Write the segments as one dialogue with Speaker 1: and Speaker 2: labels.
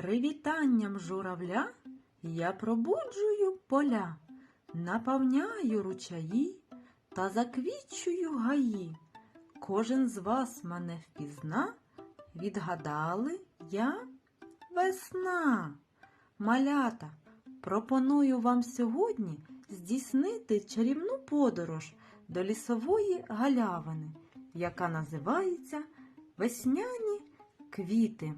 Speaker 1: Привітанням журавля я пробуджую поля, наповняю ручаї та заквічую гаї. Кожен з вас мене впізна, відгадали я весна. Малята, пропоную вам сьогодні здійснити чарівну подорож до лісової галявини, яка називається Весняні квіти.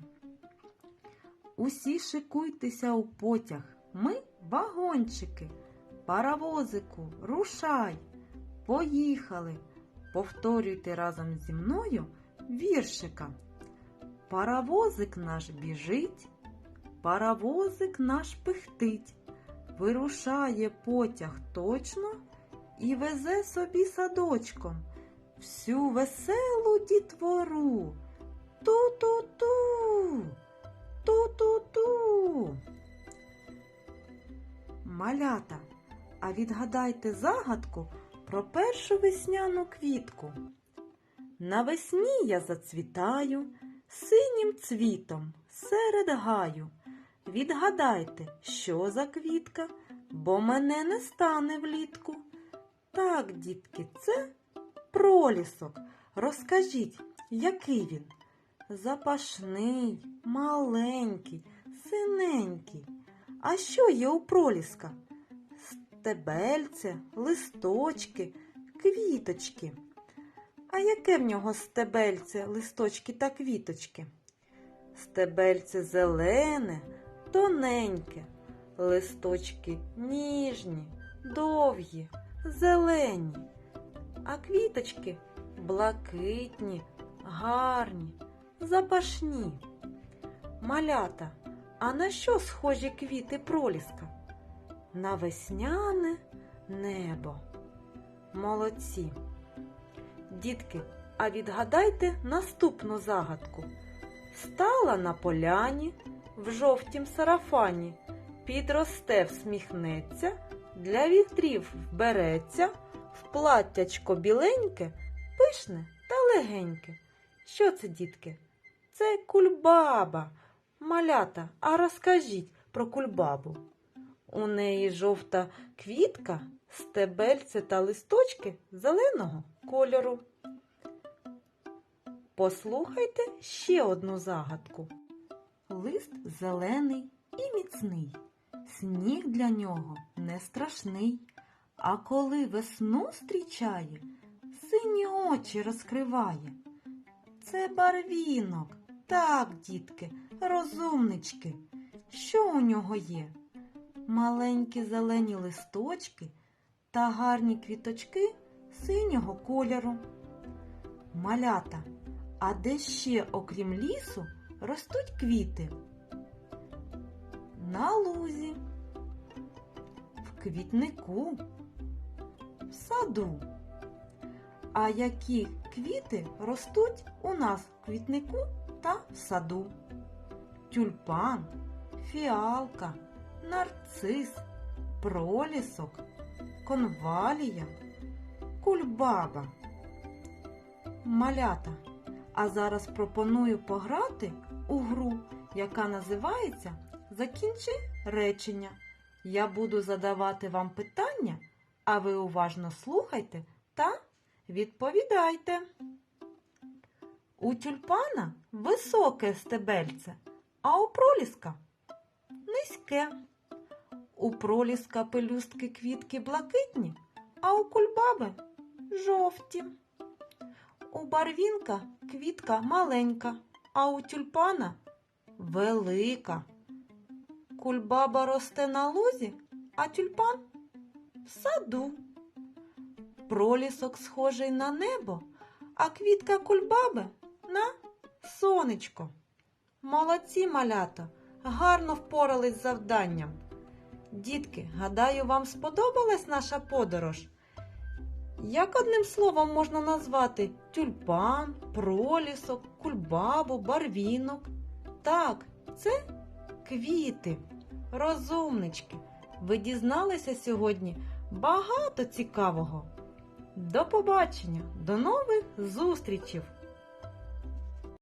Speaker 1: Усі шикуйтеся у потяг, ми вагончики, паровозику, рушай. Поїхали. Повторюйте разом зі мною віршика. Паровозик наш біжить, паровозик наш пихтить, вирушає потяг точно і везе собі садочком всю веселу дітвору. Ту-ту-ту. Ту-ту-ту. Малята, а відгадайте загадку про першу весняну квітку. Навесні я зацвітаю синім цвітом серед гаю. Відгадайте, що за квітка, бо мене не стане влітку. Так, дітки, це пролісок. Розкажіть, який він? Запашний, маленький, синенький. А що є у проліска? Стебельце, листочки, квіточки. А яке в нього стебельце, листочки та квіточки? Стебельце зелене, тоненьке, листочки ніжні, довгі, зелені, а квіточки блакитні, гарні, запашні. Малята, а на що схожі квіти проліска? На весняне небо. Молодці. Дітки, а відгадайте наступну загадку. Стала на поляні в жовтім сарафані, підросте, всміхнеться, для вітрів вбереться, в платтячко біленьке, пишне та легеньке. Що це, дітки? Це кульбаба. Малята, а розкажіть про кульбабу. У неї жовта квітка, стебельце та листочки зеленого кольору. Послухайте ще одну загадку. Лист зелений і міцний, сніг для нього не страшний, а коли весну зустрічає, сині очі розкриває. Це барвінок. Так, дітки, розумнички. Що у нього є? Маленькі зелені листочки та гарні квіточки синього кольору. Малята, а де ще, окрім лісу, ростуть квіти? На лузі, в квітнику, в саду. А які квіти ростуть у нас в квітнику та в саду? Тюльпан, фіалка, нарцис, пролісок, конвалія, кульбаба. Малята. А зараз пропоную пограти у гру, яка називається Закінчи речення. Я буду задавати вам питання, а ви уважно слухайте та відповідайте. У тюльпана високе стебельце, а у проліска низьке. У проліска пелюстки квітки блакитні, а у кульбаби жовті. У барвінка квітка маленька, а у тюльпана велика. Кульбаба росте на лузі, а тюльпан в саду. Пролісок схожий на небо, а квітка кульбаби на сонечко. Молодці малята, гарно впорались з завданням. Дітки, гадаю, вам сподобалась наша подорож? Як одним словом можна назвати тюльпан, пролісок, кульбабу, барвінок? Так, це квіти, розумнички. Ви дізналися сьогодні багато цікавого. До побачення, до нових зустрічей!